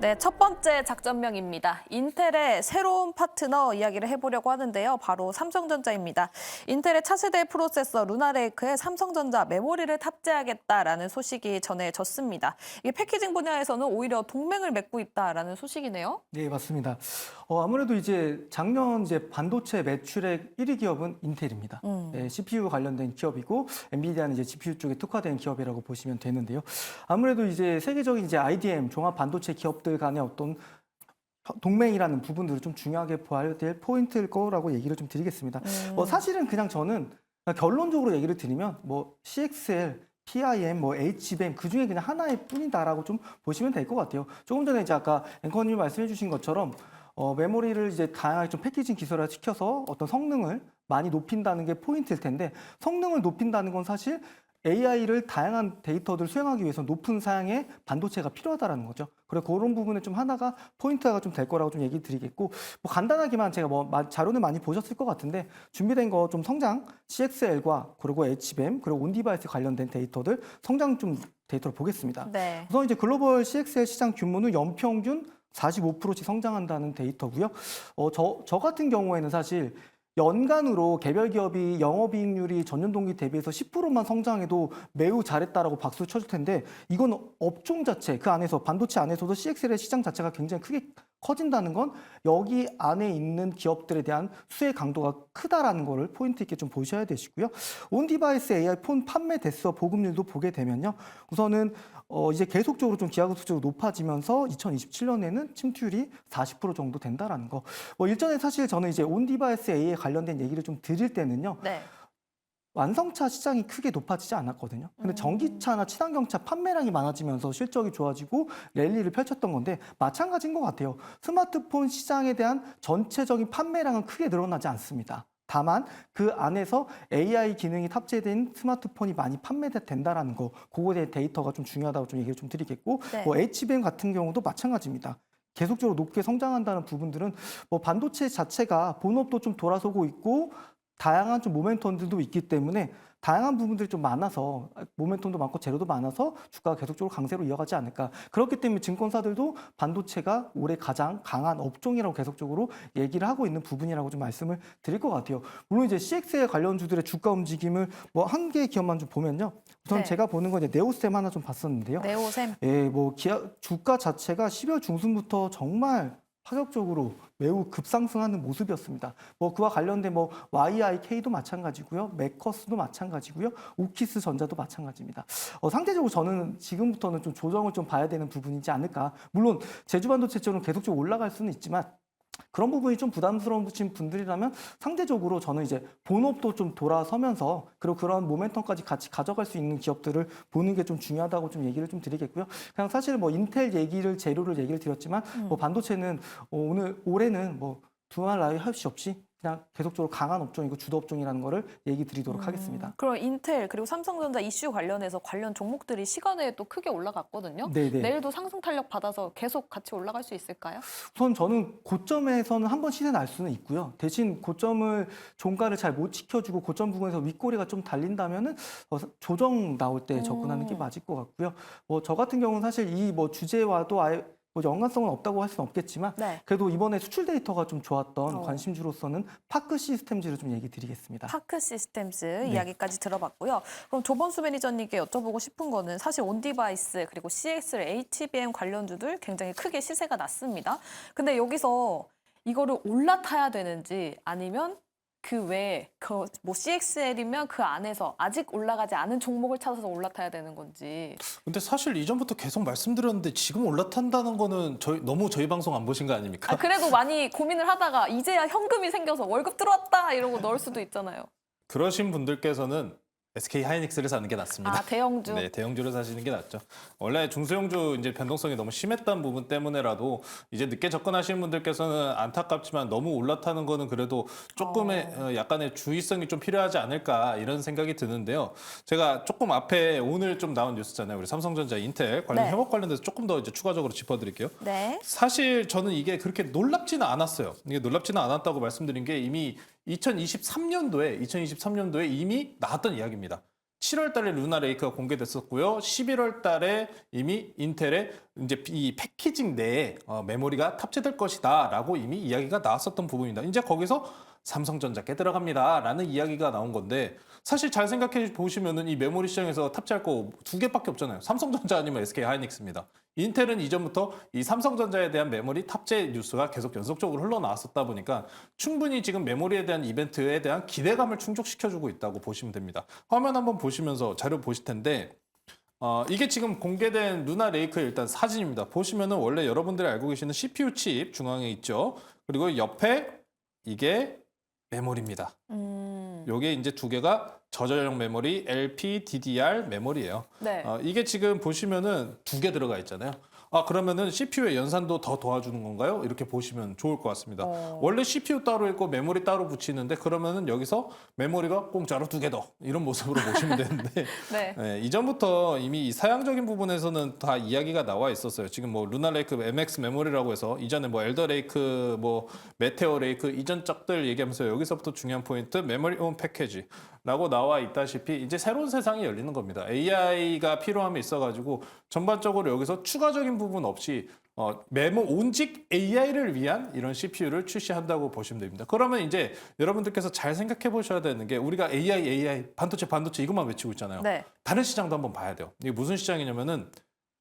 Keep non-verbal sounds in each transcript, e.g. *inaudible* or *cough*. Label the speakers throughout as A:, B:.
A: 네, 첫 번째 작전명입니다. 인텔의 새로운 파트너 이야기를 해보려고 하는데요. 바로 삼성전자입니다. 인텔의 차세대 프로세서 루나레이크에 삼성전자 메모리를 탑재하겠다라는 소식이 전해졌습니다. 이게 패키징 분야에서는 오히려 동맹을 맺고 있다라는 소식이네요.
B: 네, 맞습니다. 어, 아무래도 이제 작년 이제 반도체 매출액 1위 기업은 인텔입니다.
A: 음.
B: 네, CPU 관련된 기업이고 엔비디아는 이제 GPU 쪽에 특화된 기업이라고 보시면 되는데요. 아무래도 이제 세계적인 이제 IDM 종합 반도체 기업들 간의 어떤 동맹이라는 부분들을 좀 중요하게 봐야 될 포인트일 거라고 얘기를 좀 드리겠습니다.
A: 음.
B: 뭐 사실은 그냥 저는 결론적으로 얘기를 드리면 뭐 CXL PIM, 뭐 HBM 그 중에 그냥 하나의 뿐이다라고 좀 보시면 될 것 같아요. 조금 전에 이제 아까 앵커님이 말씀해주신 것처럼 어, 메모리를 이제 다양하게 좀 패키징 기술화 시켜서 어떤 성능을 많이 높인다는 게 포인트일 텐데 성능을 높인다는 건 사실 AI를 다양한 데이터들을 수행하기 위해서 높은 사양의 반도체가 필요하다라는 거죠. 그래 그런 부분에 좀 하나가 포인트가 좀 될 거라고 좀 얘기 드리겠고 뭐 간단하게만 제가 뭐 마- 자료는 많이 보셨을 것 같은데 준비된 거 좀 성장 CXL과 그리고 HBM 그리고 온디바이스 관련된 데이터들 성장 좀 데이터를 보겠습니다.
A: 네.
B: 우선 이제 글로벌 CXL 시장 규모는 연평균 45%씩 성장한다는 데이터고요. 어, 저, 저 같은 경우에는 사실 연간으로 개별 기업이 영업이익률이 전년 동기 대비해서 10%만 성장해도 매우 잘했다라고 박수 쳐줄 텐데 이건 업종 자체 그 안에서 반도체 안에서도 CXL의 시장 자체가 굉장히 크게 커진다는 건 여기 안에 있는 기업들에 대한 수혜 강도가 크다라는 거를 포인트 있게 좀 보셔야 되시고요. 온 디바이스 AI 폰 판매 대수와 보급률도 보게 되면요. 우선은 어 이제 계속적으로 좀 기하급수적으로 높아지면서 2027년에는 침투율이 40% 정도 된다라는 거. 뭐 일전에 사실 저는 이제 온 디바이스 AI에 관련된 얘기를 좀 드릴 때는요.
A: 네.
B: 완성차 시장이 크게 높아지지 않았거든요. 근데
A: 음.
B: 전기차나 친환경차 판매량이 많아지면서 실적이 좋아지고 랠리를 펼쳤던 건데 마찬가지인 것 같아요. 스마트폰 시장에 대한 전체적인 판매량은 크게 늘어나지 않습니다. 다만 그 안에서 AI 기능이 탑재된 스마트폰이 많이 판매된다라는 거, 그거에 데이터가 좀 중요하다고 좀 얘기를 좀 드리겠고,
A: 네.
B: 뭐 HBM 같은 경우도 마찬가지입니다. 계속적으로 높게 성장한다는 부분들은 뭐 반도체 자체가 본업도 좀 돌아서고 있고 다양한 좀 모멘텀들도 있기 때문에 다양한 부분들이 좀 많아서 모멘텀도 많고 재료도 많아서 주가가 계속적으로 강세로 이어가지 않을까. 그렇기 때문에 증권사들도 반도체가 올해 가장 강한 업종이라고 계속적으로 얘기를 하고 있는 부분이라고 좀 말씀을 드릴 것 같아요. 물론 이제 CX의 관련 주들의 주가 움직임을 뭐 한 개의 기업만 좀 보면요. 우선
A: 네.
B: 제가 보는 건 이제 네오셈 하나 좀 봤었는데요.
A: 네오셈.
B: 예, 뭐 기아 주가 자체가 10월 중순부터 정말 파격적으로 매우 급상승하는 모습이었습니다. 뭐 그와 관련된 뭐 YIK도 마찬가지고요, 메커스도 마찬가지고요, 오키스 전자도 마찬가지입니다. 어, 상대적으로 저는 지금부터는 좀 조정을 좀 봐야 되는 부분이지 않을까. 물론 제주반도체처럼 계속적으로 올라갈 수는 있지만 그런 부분이 좀 부담스러우신 분들이라면 상대적으로 저는 이제 본업도 좀 돌아서면서 그리고 그런 모멘텀까지 같이 가져갈 수 있는 기업들을 보는 게 좀 중요하다고 좀 얘기를 좀 드리겠고요. 그냥 사실 뭐 인텔 얘기를 재료를 얘기를 드렸지만 뭐 반도체는 어, 오늘 올해는 뭐 두말 나위 할수 없이 그냥 계속적으로 강한 업종이고 주도 업종이라는 거를 얘기 드리도록 하겠습니다.
A: 그럼 인텔 그리고 삼성전자 이슈 관련해서 관련 종목들이 시간에 또 크게 올라갔거든요.
B: 네네.
A: 내일도 상승 탄력 받아서 계속 같이 올라갈 수 있을까요?
B: 우선 저는 고점에서는 한 번 시세 날 수는 있고요. 대신 고점을 종가를 잘 못 지켜주고 고점 부분에서 윗꼬리가 좀 달린다면은 어, 조정 나올 때 접근하는 게
A: 음.
B: 맞을 것 같고요. 뭐 저 같은 경우는 사실 이 뭐 주제와도 아예 뭐 연관성은 없다고 할 수는 없겠지만
A: 네.
B: 그래도 이번에 수출 데이터가 좀 좋았던
A: 어.
B: 관심주로서는 파크 시스템즈를 좀 얘기 드리겠습니다.
A: 파크 시스템즈
B: 네.
A: 이야기까지 들어봤고요. 그럼 조범수 매니저님께 여쭤보고 싶은 거는 사실 온디바이스 그리고 CXL, HBM 관련주들 굉장히 크게 시세가 났습니다. 근데 여기서 이거를 올라타야 되는지 아니면 그 외에 그 뭐 CXL이면 그 안에서 아직 올라가지 않은 종목을 찾아서 올라타야 되는 건지
C: 근데 사실 이전부터 계속 말씀드렸는데 지금 올라탄다는 거는 저희 너무 저희 방송 안 보신 거 아닙니까?
A: 아, 그래도 많이 고민을 하다가 이제야 현금이 생겨서 월급 들어왔다 이러고 넣을 수도 있잖아요.
C: 그러신 분들께서는 SK 하이닉스를 사는 게 낫습니다.
A: 아 대형주. *laughs*
C: 네, 대형주를 사시는 게 낫죠. 원래 중소형주 이제 변동성이 너무 심했던 부분 때문에라도 이제 늦게 접근하시는 분들께서는 안타깝지만 너무 올라타는 거는 그래도 조금의 어, 약간의 주의성이 좀 필요하지 않을까 이런 생각이 드는데요. 제가 조금 앞에 오늘 좀 나온 뉴스잖아요. 우리 삼성전자, 인텔 관련
A: 네.
C: 협업 관련돼서 조금 더 이제 추가적으로 짚어드릴게요.
A: 네.
C: 사실 저는 이게 그렇게 놀랍지는 않았어요. 이게 놀랍지는 않았다고 말씀드린 게 이미 2023년도에 2023년도에 이미 나왔던 이야기입니다. 7월 달에 루나 레이크가 공개됐었고요. 11월 달에 이미 인텔의 이제 이 패키징 내에 어, 메모리가 탑재될 것이다라고 이미 이야기가 나왔었던 부분입니다. 이제 거기서 삼성전자 께 들어갑니다라는 이야기가 나온 건데 사실 잘 생각해 보시면은 이 메모리 시장에서 탑재할 거 두 개밖에 없잖아요. 삼성전자 아니면 SK 하이닉스입니다. 인텔은 이전부터 이 삼성전자에 대한 메모리 탑재 뉴스가 계속 연속적으로 흘러나왔었다 보니까 충분히 지금 메모리에 대한 이벤트에 대한 기대감을 충족시켜주고 있다고 보시면 됩니다. 화면 한번 보시면서 자료 보실 텐데 어, 이게 지금 공개된 루나 레이크의 일단 사진입니다. 보시면은 원래 여러분들이 알고 계시는 CPU 칩 중앙에 있죠. 그리고 옆에 이게 메모리입니다.
A: 음,
C: 요게 이제 두 개가 저저형 메모리 LP DDR 메모리예요.
A: 네.
C: 어, 이게 지금 보시면은 두 개 들어가 있잖아요. 아 그러면은 CPU의 연산도 더 도와주는 건가요? 이렇게 보시면 좋을 것 같습니다.
A: 어.
C: 원래 CPU 따로 있고 메모리 따로 붙이는데 그러면은 여기서 메모리가 공짜로 두 개 더 이런 모습으로 보시면 되는데 *laughs*
A: 네.
C: 네, 이전부터 이미 이 사양적인 부분에서는 다 이야기가 나와 있었어요. 지금 뭐 루나 레이크 MX 메모리라고 해서 이전에 뭐 엘더 레이크, 뭐 메테오 레이크 이전 짝들 얘기하면서 여기서부터 중요한 포인트 메모리 온 패키지라고 나와 있다시피 이제 새로운 세상이 열리는 겁니다. AI가 필요함이 있어가지고 전반적으로 여기서 추가적인 부분 없이 어, 메모 온직 AI를 위한 이런 CPU를 출시한다고 보시면 됩니다. 그러면 이제 여러분들께서 잘 생각해 보셔야 되는 게 우리가 AI, AI, 반도체, 반도체 이것만 외치고 있잖아요.
A: 네.
C: 다른 시장도 한번 봐야 돼요. 이게 무슨 시장이냐면은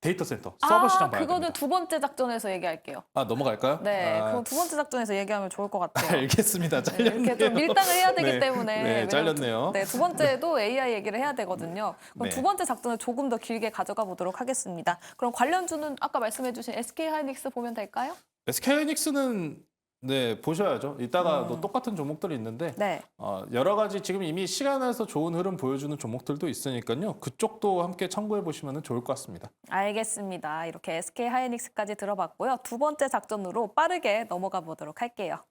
C: 데이터 센터, 서버 시장
A: 아,
C: 봐야
A: 그거는
C: 됩니다.
A: 두 번째 작전에서 얘기할게요.
C: 아 넘어갈까요?
A: 네,
C: 아,
A: 그럼 두 번째 작전에서 얘기하면 좋을 것 같아요. *laughs*
C: 알겠습니다.
A: 네,
C: 잘렸네요.
A: 이렇게 좀 밀당을 해야 되기
C: 네,
A: 때문에
C: 네,
A: 왜냐면
C: 잘렸네요.
A: 네, 두 번째도 AI 얘기를 해야 되거든요. 그럼
C: 네.
A: 두 번째 작전을 조금 더 길게 가져가 보도록 하겠습니다. 그럼 관련주는 아까 말씀해주신 SK 하이닉스 보면 될까요?
C: SK하이닉스는 네 보셔야죠. 이따가
A: 음.
C: 또 똑같은 종목들이 있는데
A: 네,
C: 어, 여러 가지 지금 이미 시간에서 좋은 흐름 보여주는 종목들도 있으니까요. 그쪽도 함께 참고해 보시면 좋을 것 같습니다.
A: 알겠습니다. 이렇게 SK 하이닉스까지 들어봤고요. 두 번째 작전으로 빠르게 넘어가 보도록 할게요.